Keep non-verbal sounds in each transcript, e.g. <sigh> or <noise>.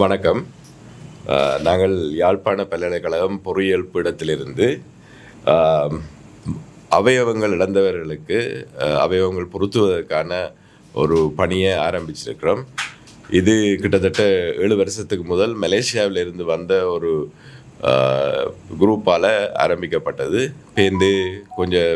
வணக்கம். நாங்கள் யாழ்ப்பாண பல்கலைக்கழகம் பொறியியல் பீடத்திலிருந்து அவயவங்கள் இழந்தவர்களுக்கு அவயவங்கள் பொருத்துவதற்கான ஒரு பணியை ஆரம்பிச்சிருக்கிறோம். இது கிட்டத்தட்ட ஏழு வருஷத்துக்கு முதல் மலேசியாவிலிருந்து வந்த ஒரு குரூப்பால் ஆரம்பிக்கப்பட்டது. பேந்து கொஞ்சம்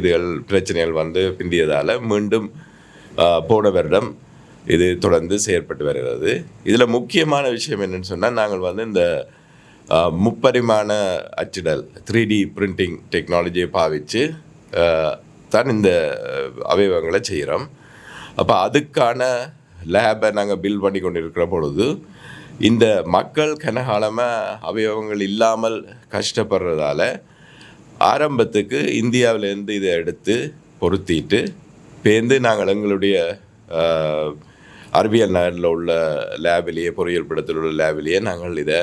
இதுகள் பிரச்சனைகள் வந்து பிந்தியதால் மீண்டும் போன வருடம் இது தொடர்ந்து செயற்பட்டு வருகிறது. இதில் முக்கியமான விஷயம் என்னென்னு சொன்னால் நாங்கள் வந்து இந்த முப்பரிமாண அச்சிடல் த்ரீ டி பிரிண்டிங் டெக்னாலஜியை பாவித்து தான் இந்த அவயவங்களை செய்கிறோம் அப்போ அதுக்கான லேபை நாங்கள் பில் பண்ணி கொண்டு இருக்கிற பொழுது இந்த மக்கள் கனகாலமாக அவயவங்கள் இல்லாமல் கஷ்டப்படுறதால ஆரம்பத்துக்கு இந்தியாவிலேருந்து இதை எடுத்து பொருத்திட்டு பேர்ந்து நாங்கள் எங்களுடைய அறிவியல் நகரில் உள்ள லேபிலேயே பொறியியல் படத்தில் உள்ள லேபிலேயே நாங்கள் இதை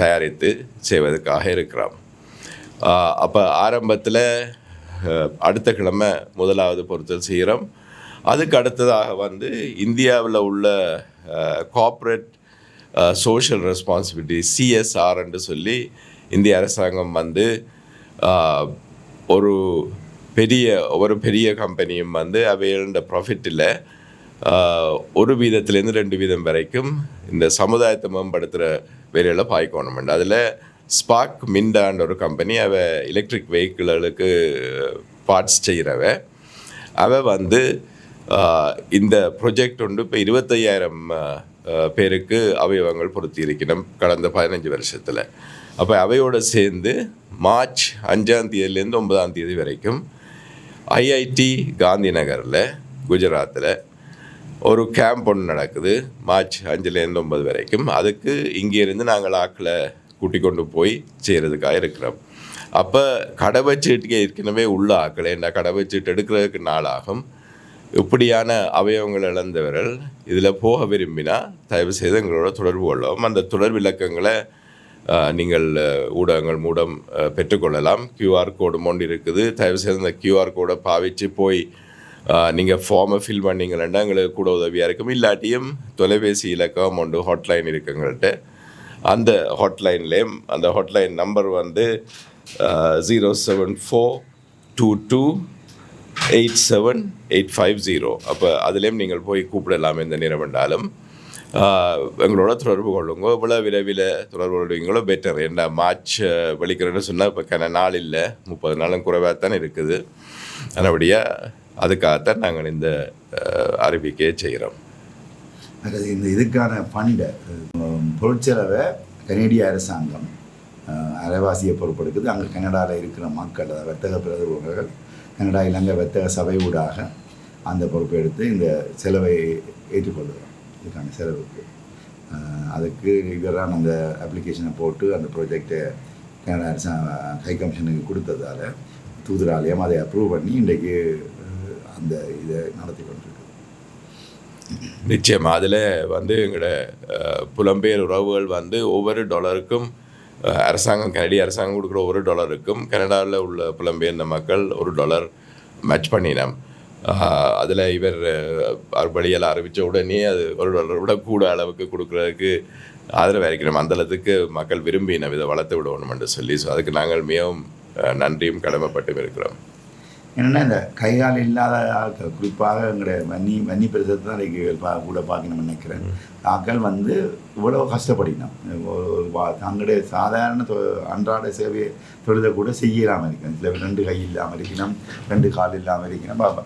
தயாரித்து செய்வதற்காக இருக்கிறோம். அப்போ ஆரம்பத்தில் அடுத்த கிழமை முதலாவது பொருத்தல் செய்கிறோம். அதுக்கு அடுத்ததாக வந்து இந்தியாவில் உள்ள கார்ப்பரேட் சோஷியல் ரெஸ்பான்சிபிலிட்டி சிஎஸ்ஆர்ன்னு சொல்லி இந்திய அரசாங்கம் வந்து ஒரு பெரிய ஒரு பெரிய கம்பெனியும் வந்து அவைகளோட ப்ராஃபிட்டில் ஒரு வீதத்துலேருந்து ரெண்டு வீதம் வரைக்கும் இந்த சமுதாயத்தை மேம்படுத்துகிற வேலையில் பாய்க்கணும் அதில் ஸ்பார்க் மிண்டான்ற ஒரு கம்பெனி அவ எலக்ட்ரிக் வெஹிக்கிள்களுக்கு பார்ட்ஸ் செய்கிறவ அவ வந்து இந்த ப்ரொஜெக்ட் ஒன்று இப்போ இருபத்தையாயிரம் பேருக்கு அவயவங்கள் பொருத்தி இருக்கணும் கடந்த பதினஞ்சு வருஷத்தில். அப்போ அவையோடு சேர்ந்து மார்ச் அஞ்சாம் தேதியிலேருந்து ஒன்பதாம் தேதி வரைக்கும் ஐஐடி காந்தி நகரில் குஜராத்தில் ஒரு கேம்ப் ஒன்று நடக்குது மார்ச் அஞ்சுலேருந்து ஒன்பது வரைக்கும். அதுக்கு இங்கேருந்து நாங்கள் ஆக்களை கூட்டி கொண்டு போய் செய்கிறதுக்காக இருக்கிறோம். அப்போ கடவைச்சீட்டுக்கு ஏற்கனவே உள்ள ஆக்களை என்ன கடவைச்சீட்டு எடுக்கிறதுக்கு நாளாகும். இப்படியான அவயவங்கள் இழந்தவர்கள் இதில் போக விரும்பினா தயவு செய்து எங்களோட தொடர்பு கொள்ளவும். அந்த தொடர் விளக்கங்களை நீங்கள் ஊடகங்கள் மூலம் பெற்றுக்கொள்ளலாம் கியூஆர் கோடு ஒன்று இருக்குது. தயவு செய்து அந்த கியூஆர் கோடை பாவிச்சு போய் நீங்கள் ஃபார்மை ஃபில் பண்ணீங்கன்னா எங்களுக்கு கூட உதவியாக இருக்கும். இல்லாட்டியும் தொலைபேசி இலக்கம் ஒன்று ஹாட்லைன் இருக்குங்கள்ட்ட. அந்த ஹாட்லைன்லேயும் அந்த ஹாட்லைன் நம்பர் வந்து zero seven four two two eight seven eight five zero அப்போ அதுலேயும் நீங்கள் போய் கூப்பிடலாம் எந்த நேரம் வேண்டாலும் எங்களோட தொடர்பு கொள்ளுங்க. இவ்வளோ விரைவில் தொடர்பு கொள்வீங்களோ பெட்டர் என்ன மார்ச் வலிக்கிறேன்னு சொன்னால் இப்போ கன நாள் இல்லை. முப்பது நாளும் குறைவாக தானே இருக்குது. நல்லபடியாக அதுக்காகத்தான் நாங்கள் இந்த அறிவிக்கையை செய்கிறோம். அதாவது இந்த இதுக்கான ஃபண்டை பொருட்செலவை கனேடிய அரசாங்கம் அரைவாசியை பொறுப்பெடுக்குது அங்கே கனடாவில் இருக்கிற மக்கள் வர்த்தக பிரதிபர்கள் கனடா இலங்கை வர்த்தக சபை ஊடாக அந்த பொறுப்பை எடுத்து இந்த செலவை ஏற்றுக்கொள்கிறோம் இதுக்கான செலவுக்கு. அதுக்கு ரெகுலராக அந்த அப்ளிகேஷனை போட்டு அந்த ப்ராஜெக்டை கனடா அரசாங்க ஹை கமிஷனுக்கு கொடுத்ததால தூதராலயம் அதை அப்ரூவ் பண்ணி இன்றைக்கு அந்த இதை நடத்தி கொண்டிருக்கு நிச்சயமா. அதில் வந்து எங்களோட புலம்பெயர் உறவுகள் வந்து ஒவ்வொரு டாலருக்கும் அரசாங்கம் கனடிய அரசாங்கம் கொடுக்குற ஒரு டாலருக்கும் கனடாவில் உள்ள புலம்பெயர்ந்த மக்கள் ஒரு டாலர் மேட்ச் பண்ணினோம். அதில் இவர் அஹ், ஆரம்பித்த அறிவித்த உடனே அது ஒரு டாலர் விட கூட அளவுக்கு கொடுக்குறதுக்கு ஆதரவு அறிக்கிறோம் அந்த அளவுக்கு மக்கள் விரும்பின இதை வளர்த்து விடணும் என்று சொல்லி ஸோ அதுக்கு நாங்கள் மிகவும் நன்றியும் கடமைப்பட்டும் இருக்கிறோம். என்னென்னா இந்த கைகால் இல்லாத ஆட்கள் குறிப்பாக எங்களுடைய வன்னி வன்னி பிரதேசத்தை தான் இன்றைக்கி பா கூட பார்க்கணும்னு நினைக்கிறேன். ஆட்கள் வந்து இவ்வளோ கஷ்டப்படினோம். ஒரு வா- தங்களுடைய சாதாரண தொ அன்றாட சேவையை தொழிலை கூட செய்யலாமல் இருக்கணும். சில ரெண்டு கை இல்லாமல் இருக்கணும் ரெண்டு கால் இல்லாமல் இருக்கணும்.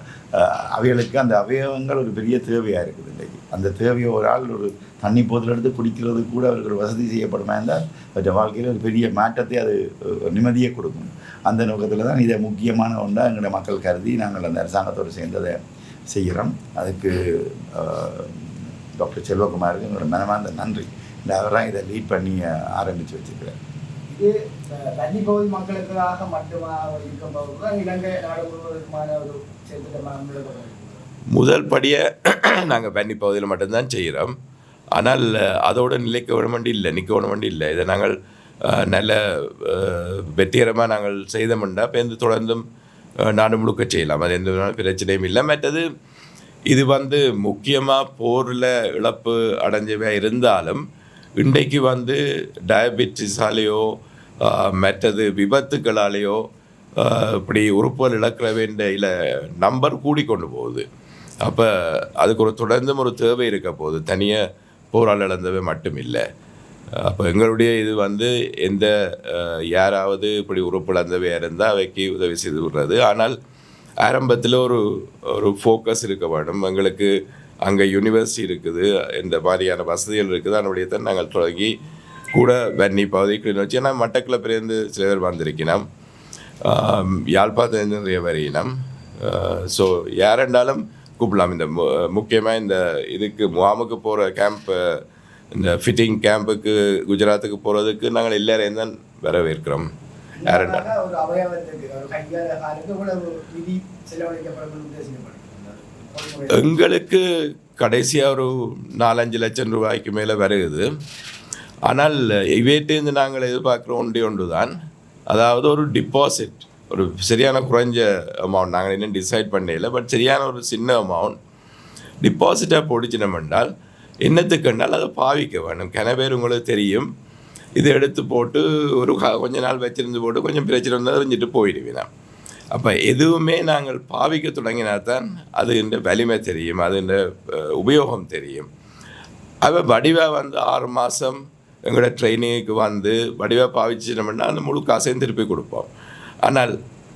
அவைகளுக்கு அந்த அவயவங்கள் ஒரு பெரிய தேவையாக இருக்குது இன்றைக்கு. அந்த தேவையை ஒரு ஆள் ஒரு தண்ணி போதில் எடுத்து குடிக்கிறது கூட அவர்கள் வசதி செய்யப்படுமா இருந்தால் கொஞ்சம் வாழ்க்கையில் ஒரு பெரிய மாற்றத்தை அது நிம்மதியை கொடுக்கும். அந்த நோக்கத்தில் தான் இதை முக்கியமான ஒன்றாக எங்களுடைய மக்கள் கருதி நாங்கள் அந்த அரசாங்கத்தோடு சேர்ந்ததை செய்கிறோம். அதுக்கு டாக்டர் செல்வகுமாருக்கு எங்களோட மனமார்ந்த நன்றி. இந்த அவராக இதை லீட் பண்ணி ஆரம்பித்து வச்சுருக்கிறேன் இது அஹ், வன்னி பகுதி மக்களுக்காக மட்டுமாக இருக்கும் போது தான் இலங்கை நாடு முழுவதற்குமான ஒரு செயல்திட்டமாக முன்னெடுக்கப்படும் முதல் படியை <clears throat> நாங்கள் பன்னி பகுதியில் மட்டும்தான் செய்கிறோம். ஆனால் அதோட நிலைக்க வேணுமெண்டு இல்லை நிற்க வேணுமெண்டு இல்லை. இதை நாங்கள் நல்ல வெற்றிகரமாக நாங்கள் செய்தோம்னா இப்போ எந்த தொடர்ந்தும் நாடு முழுக்க செய்யலாம். அது எந்த பிரச்சனையும் இல்லை. மற்றது இது வந்து முக்கியமாக போரில் இழப்பு அடைஞ்சவே இருந்தாலும் இன்றைக்கு வந்து டயபெட்டிஸாலேயோ மற்றது விபத்துக்களாலேயோ இப்படி உறுப்புகள் இழக்கிற வேண்டிய நம்பர் கூடிக்கொண்டு போகுது. அப்போ அதுக்கு ஒரு தொடர்ந்தும் ஒரு தேவை இருக்க போகுது. தனியாக போரால் இழந்தவை மட்டும் இல்லை அப்போ எங்களுடைய இது வந்து எந்த யாராவது இப்படி உறுப்பு இழந்தவையாக இருந்தால் அவைக்கு உதவி செய்து விடுறது. ஆனால் ஆரம்பத்தில் ஒரு ஒரு ஃபோக்கஸ் இருக்க வேண்டும் எங்களுக்கு அங்கே யூனிவர்சிட்டி இருக்குது. இந்த மாதிரியான வசதிகள் இருக்குது. அதனுடையதான் நாங்கள் தொடங்கி கூட வன்னி பகுதி கிளிநொச்சி ஏன்னா மட்டக்கிழப்பிலேருந்து சில பேர் வந்திருக்கணும் யாழ்ப்பாணத்துலேருந்து நிறைய வரையினம் ஸோ யாரெண்டாலும் கூப்பிடலாம். இந்த முக்கியமாக இந்த இதுக்கு முகாமுக்கு போகிற கேம்ப் இந்த ஃபிட்டிங் கேம்புக்கு குஜராத்துக்கு போகிறதுக்கு நாங்கள் எல்லோரையும் தான் வரவேற்கிறோம். எங்களுக்கு கடைசியாக ஒரு நாலஞ்சு லட்சம் ரூபாய்க்கு மேலே வருகுது ஆனால் இவையிட்டேருந்து நாங்கள் எதிர்பார்க்குற ஒன்றே ஒன்று தான் அதாவது ஒரு டிபாசிட் ஒரு சரியான குறைஞ்ச அமௌண்ட் நாங்கள் இன்னும் டிசைட் பண்ணல பட் சரியான ஒரு சின்ன அமௌண்ட் டிபாசிட்டாக போடிச்சினோம் என்றால் என்னத்துக்கு என்றால் அதை பாவிக்க வேணும் கிண பேர் உங்களுக்கு தெரியும் இதை எடுத்து போட்டு ஒரு க- கொஞ்ச நாள் வச்சிருந்து போட்டு கொஞ்சம் பிரச்சனை வந்தால் அறிஞ்சிட்டு போயிடுவீங்க அப்போ எதுவுமே நாங்கள் பாவிக்க தொடங்கினா தான் அது இந்த வலிமை தெரியும் அது இந்த உபயோகம் தெரியும். அவ வடிவாக வந்து ஆறு மாதம் எங்களோட ட்ரைனிங்க்கு வந்து வடிவாக பாவிச்சிட்டோம்னா அந்த முழு காசையும் திருப்பி கொடுப்போம். ஆனால்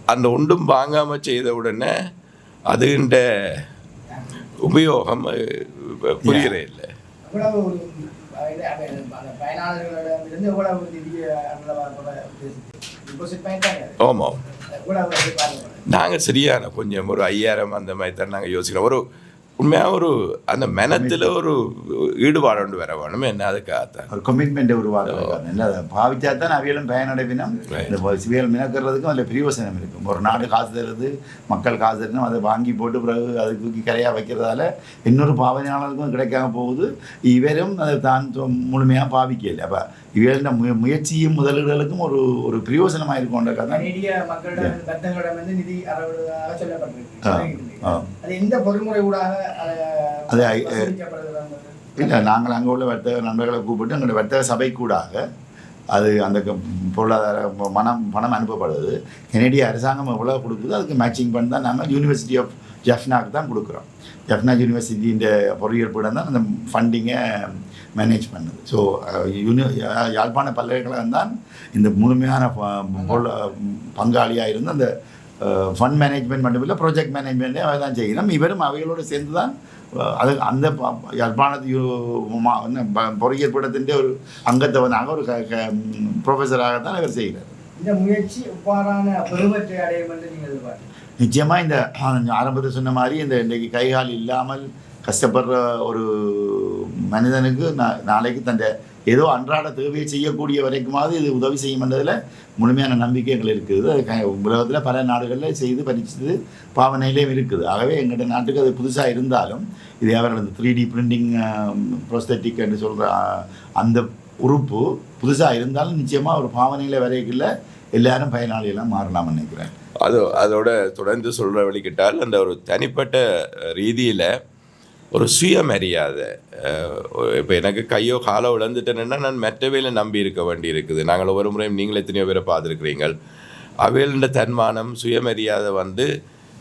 அந்த ஒன்றும் வாங்காமல் செய்த உடனே அதுன்ற உபயோகம் அஹ், புரியறே இல்லை. பயனாளர்களிடமிருந்து எவ்வளவு ஆமாம்? நாங்கள் சரியான கொஞ்சம் ஒரு ஐயாயிரம் அந்த மாதிரி தான் நாங்கள் யோசிக்கிறோம். ஒரு உண்மையாக ஒரு அந்த மெனத்தில் ஒரு ஈடுபாடு வர வேணும். என்ன அதுக்காகத்தான் ஒரு கமிட்மெண்ட்டை உருவாக்குறது இல்லை அதை பாவிச்சா தான் அவியலும் பயனடைவினம். இந்த சிவியல் மினக்கிறதுக்கும் அதில் பிரியோசனம் இருக்கும். ஒரு நாடு காசு தருது மக்கள் காசு தரணும் அதை வாங்கி போட்டு பிறகு அதை தூக்கி கரையாக வைக்கிறதால இன்னொரு பாவனையாளருக்கும் கிடைக்காம போகுது. இவரும் அதை தான் முழுமையாக பாவிக்கல. அப்போ இவர்களின் முய முயற்சியும் முதலீடுகளுக்கும் ஒரு ஒரு பிரயோசனமாக இருக்கும்ன்ற கதை. கனேடிய மக்களிடம் பக்தர்களிடமிருந்து நிதி அறவிடுவதாக சொல்லப்பட்டிருக்கு எந்த பொறிமுறை ஊடாக அதை இல்லை நாங்கள் அங்கே உள்ள வர்த்தக நண்பர்களை கூப்பிட்டு எங்களுடைய வர்த்தக சபை கூடாக அது அந்த பொருளாதார மனம் பணம் அனுப்பப்படுது. கெனடிய அரசாங்கம் எவ்வளோ கொடுக்குதோ அதுக்கு மேட்சிங் பண்ணி தான் நாங்கள் யூனிவர்சிட்டி ஆஃப் ஜஃப்னாக்கு தான் கொடுக்குறோம். ஜஃப்னா யூனிவர்சிட்டியின் பொறியியல் பீடம் தான் அந்த ஃபண்டிங்கை மேனேஜ் பண்ணுது. ஸோ யூனி யாழ்ப்பாண பல்கலைக்கழகம் தான் இந்த முழுமையான பங்காளியாக இருந்து அந்த ஃபண்ட் மேனேஜ்மெண்ட் மட்டும் இல்லை ப்ராஜெக்ட் மேனேஜ்மெண்ட்டே அவை தான் செய்யணும். இவரும் அவைகளோடு சேர்ந்து தான் அது அந்த யாழ்ப்பாணத்து பொறியியல் பீடத்தின் ஒரு அங்கத்தவனாக ஒரு ப்ரொஃபஸராக தான் இவர் செய்கிறார். இந்த முயற்சி எவ்வாறான பெருமற்றை அடையும் என்று நீங்கள் எதிர்பார்க்கிறீங்க நிச்சயமாக இந்த ஆரம்பத்தில் சொன்ன மாதிரி இந்த இன்றைக்கு கைகால் இல்லாமல் கஷ்டப்படுற ஒரு மனிதனுக்கு நா- நாளைக்கு தன் ஏதோ அன்றாட தேவையை செய்யக்கூடிய வரைக்குமாவது இது உதவி செய்யும்ன்றதில் முழுமையான நம்பிக்கை எங்களுக்கு இருக்குது. அது க- உலகத்தில் பல நாடுகளில் செய்து பறிச்சது பாவனையிலேயும் இருக்குது. ஆகவே எங்கள்கிட்ட நாட்டுக்கு அது புதுசாக இருந்தாலும் இது அவர்கள் த்ரீ டி பிரிண்டிங் ப்ரோஸ்தட்டிக் என்று சொல்கிற அந்த உறுப்பு புதுசாக இருந்தாலும் நிச்சயமாக ஒரு பாவனையில் வரைக்குள்ள எல்லாரும் பயனாளிகளாக மாறலாம்னு நினைக்கிறேன். அது அதோட தொடர்ந்து சொல்கிற வழிகிட்டால் அந்த ஒரு தனிப்பட்ட ரீதியில் ஒரு சுயமரியாதை. இப்போ எனக்கு கையோ காலோ இழந்துட்டேன்னா நான் மற்றவையில நம்பி இருக்க வேண்டி இருக்குது. நாங்கள் ஒரு முறையும் நீங்கள் எத்தனையோ பேரை பார்த்துருக்கிறீங்கள் அவைகள தன்மானம் சுயமரியாதை வந்து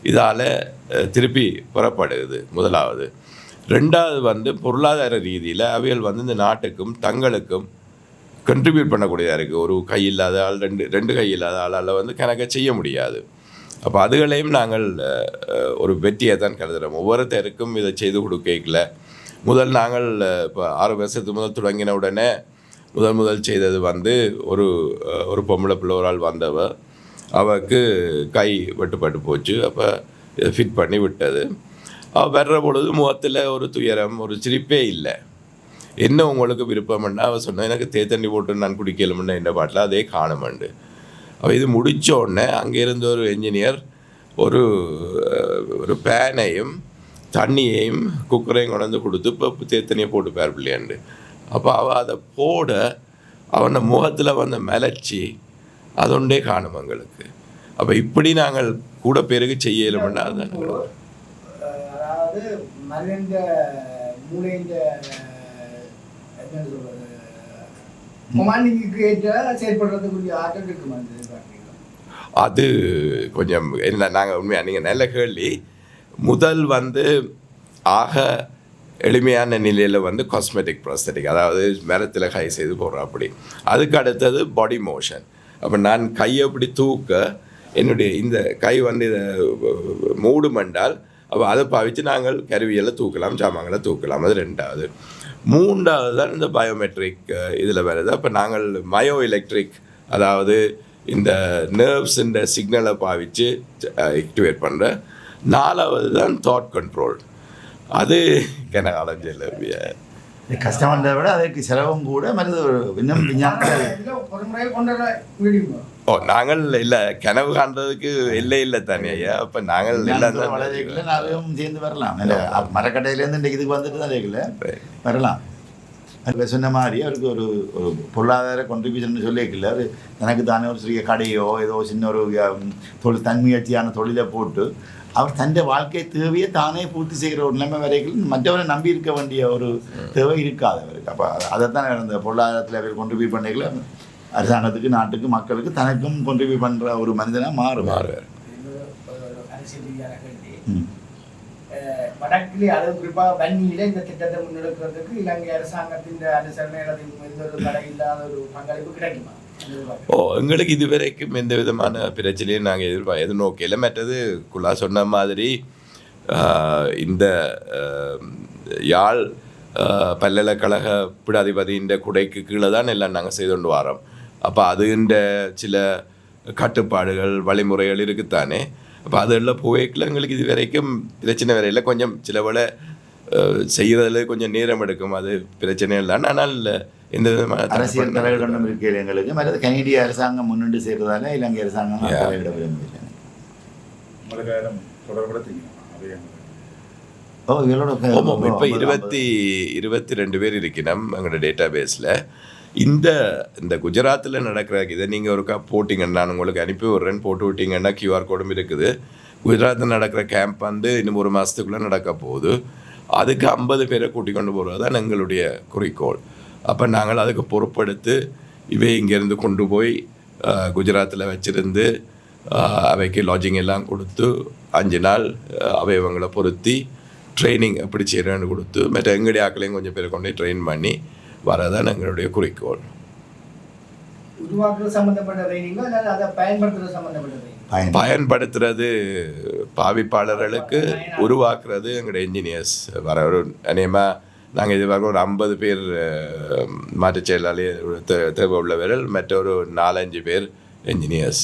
இதால் திருப்பி புறப்படுது முதலாவது. ரெண்டாவது வந்து பொருளாதார ரீதியில் அவைகள் வந்து இந்த நாட்டுக்கும் தங்களுக்கும் கண்ட்ரிபியூட் பண்ணக்கூடியதாக இருக்குது ஒரு கை இல்லாத ஆள் ரெண்டு ரெண்டு கை இல்லாத ஆளால் வந்து கணக்கை செய்ய முடியாது. அப்போ அதுகளையும் நாங்கள் ஒரு வெற்றியை தான் கருதுகிறோம் ஒவ்வொருத்தருக்கும் இதை செய்து கொடுக்கல முதல் நாங்கள் இப்போ ஆறு வருஷத்துக்கு முதல் தொடங்கின உடனே முதல் முதல் செய்தது வந்து ஒரு ஒரு பொம்பளை பிள்ளை ஒரு ஆள் வந்தவ அவருக்கு கை வெட்டுப்பட்டு போச்சு. அப்போ இதை ஃபிட் பண்ணி விட்டது. அவள் வர்ற பொழுது முகத்தில் ஒரு துயரம் ஒரு சிரிப்பே இல்லை. என்ன உங்களுக்கு விருப்பம்னா அவள் சொன்னால் எனக்கு தேத்தண்ணி போட்டு நான் குடிக்கலும்னா என்ன பாட்டில் அதே காணுமண்டு. அப்போ இது முடித்த உடனே அங்கேருந்து ஒரு என்ஜினியர் ஒரு ஒரு பேனையும் தண்ணியையும் குக்கரையும் கொண்டு வந்து கொடுத்து இப்போ தேத்தண்ணியை போட்டு பேர் பிள்ளையாண்டு. அப்போ அவள் அதை போட அவனை முகத்தில் வந்த மலர்ச்சி அதொண்டே காணும் எங்களுக்கு. அப்போ இப்படி நாங்கள் கூட பிறகு செய்யலும்னா அதுதான் அதாவது மனிதன் மூளைந்த என்ன சொல்றது? கொமாண்டிங்க்கு ஏற்ற செயல்படுறதுக்குரிய ஆற்றல் இருக்குமா இந்த எதிர்பார்க்கிறீங்களா? அது கொஞ்சம் என்ன நாங்கள் உண்மையாக நீங்கள் நல்ல கேள்வி. முதல் வந்து ஆக எளிமையான நிலையில் வந்து காஸ்மெட்டிக் ப்ராஸ்தட்டிக் அதாவது மரத்தில் கை செய்து போடுறோம் அப்படி. அதுக்கு அடுத்தது பாடி மோஷன் அப்போ நான் கையை அப்படி தூக்க என்னுடைய இந்த கை வந்து இதை மூடுமென்றால் அப்போ அதை பாவித்து நாங்கள் கருவியெல்லாம் தூக்கலாம் சாமான்களை தூக்கலாம் அது ரெண்டாவது. மூன்றாவது தான் இந்த பயோமெட்ரிக் இதில் வருது. அப்போ நாங்கள் மயோ எலக்ட்ரிக் அதாவது இந்த நர்வ்ஸ் இந்த சிக்னலை பாவித்து ஆக்டிவேட் பண்ணுற நாலாவது தான் தாட் கண்ட்ரோல் அது எனக்கு அலைஞ்சல இது கஷ்டமன்றதை விட அதற்கு செலவும் கூட மருந்து இன்னும் விஞ்ஞானத்தில் இல்ல, கொண்டு ஓ நாங்கள் இல்லை கனவு காண்றதுக்கு இல்லை இல்லை தானே ஐயா. அப்போ நாங்கள் வளர்ச்சிக்குள்ள நாங்களும் சேர்ந்து வரலாம். இல்ல, மரக்கட்டையிலேருந்து இன்றைக்கு இதுக்கு வந்துட்டு தான் இருக்குல்ல வரலாம். அது சொன்ன மாதிரி அவருக்கு ஒரு ஒரு பொருளாதார contribution சொல்லிக்கல அவர் எனக்கு தானே ஒரு சிறிய கடையோ ஏதோ சின்ன ஒரு தொழில் தன்முயற்சியான தொழிலை போட்டு அவர் தன் வாழ்க்கை தேவையை தானே பூர்த்தி செய்கிற ஒரு நிலைமை வரைக்கும் மற்றவரை நம்பி இருக்க வேண்டிய ஒரு தேவை இருக்காது அவருக்கு. அப்போ அதைத்தான் அந்த பொருளாதாரத்தில் அவர் contribute பண்ணிக்கல. அரசாங்கத்துக்கு நாட்டுக்கு மக்களுக்கு தனக்கும் contribute பண்ணுற ஒரு மனிதனாக மாறுவார். மாறுவார். இது ஒரு அரசியல் ரீதியான கேள்வி ம். அஹ் வடக்கிலே அதுவும் குறிப்பாக வன்னியில இந்த திட்டத்தை முன்னெடுக்கிறதுக்கு இலங்கை அரசாங்கத்தின் அனுசரணை அல்லது எந்த ஒரு தடை இல்லாத ஒரு பங்களிப்பு கிடைக்குமா. ஓ எங்களுக்கு இதுவரைக்கும் எந்த விதமான பிரச்சனையும் நாங்கள் எதிர்பார்க்க எதிர்நோக்கையில் மற்றது குல்லா சொன்ன மாதிரி இந்த யாழ் பல்கலைக்கழக பிடாதிபதியின் குடைக்கு கீழே தான் எல்லாம் நாங்கள் செய்து கொண்டு வரோம் அப்போ அதுன்ற சில கட்டுப்பாடுகள் வழிமுறைகள் இருக்குத்தானே? அப்போ அதெல்லாம் போய்க்கல எங்களுக்கு இது வரைக்கும் பிரச்சனை வரையில் கொஞ்சம் சில வேளை செய்கிறதுல கொஞ்சம் நேரம் எடுக்கும். அது பிரச்சனை இல்லை. ஆனால் எந்த விதமான அரசியல் தலைவர்களும் இருக்கிற எங்களுக்கு? மற்றது கனடிய அரசாங்கம் முன்னின்று செய்கிறதால இலங்கை அரசாங்கம். தலையிட விரும்பவில்லை. இப்போ இருபத்தி இருபத்தி ரெண்டு பேர் இருக்கணும் எங்களோட டேட்டா பேஸில் இந்த இந்த குஜராத்தில் நடக்கிற இதை நீங்கள் ஒருக்கா போட்டிங்கன்னா நான் உங்களுக்கு அனுப்பி விட்றேன்னு போட்டு விட்டீங்கன்னா கியூஆர் கோடும் இருக்குது. குஜராத்தில் நடக்கிற கேம்ப் வந்து இன்னும் ஒரு மாதத்துக்குள்ளே நடக்க போகுது. அதுக்கு ஐம்பது பேரை கூட்டிக் கொண்டு போகிறது தான் எங்களுடைய குறிக்கோள். அப்போ நாங்கள் அதுக்கு பொறுப்படுத்து இவை இங்கேருந்து கொண்டு போய் குஜராத்தில் வச்சுருந்து அவைக்கு லாட்ஜிங் எல்லாம் கொடுத்து அஞ்சு நாள் அவை அவயவங்களை பொருத்தி ட்ரைனிங் எப்படி செய்கிறேன்னு கொடுத்து மற்ற எங்களுடைய ஆக்களையும் கொஞ்சம் பேரை கொண்டு ட்ரெயின் பண்ணி வரதான் எங்களுடைய குறிக்கோள். பயன்படுத்துறது பாவிப்பாளர்களுக்கு உருவாக்குறது எங்களுடைய இன்ஜினியர்ஸ் வர ஒரு அநேகமாக நாங்கள் இதுவரைக்கும் ஒரு ஐம்பது பேர் மாற்றுச் செயலாளி தேவை உள்ளவர்கள் மற்ற ஒரு நாலஞ்சு பேர் இன்ஜினியர்ஸ்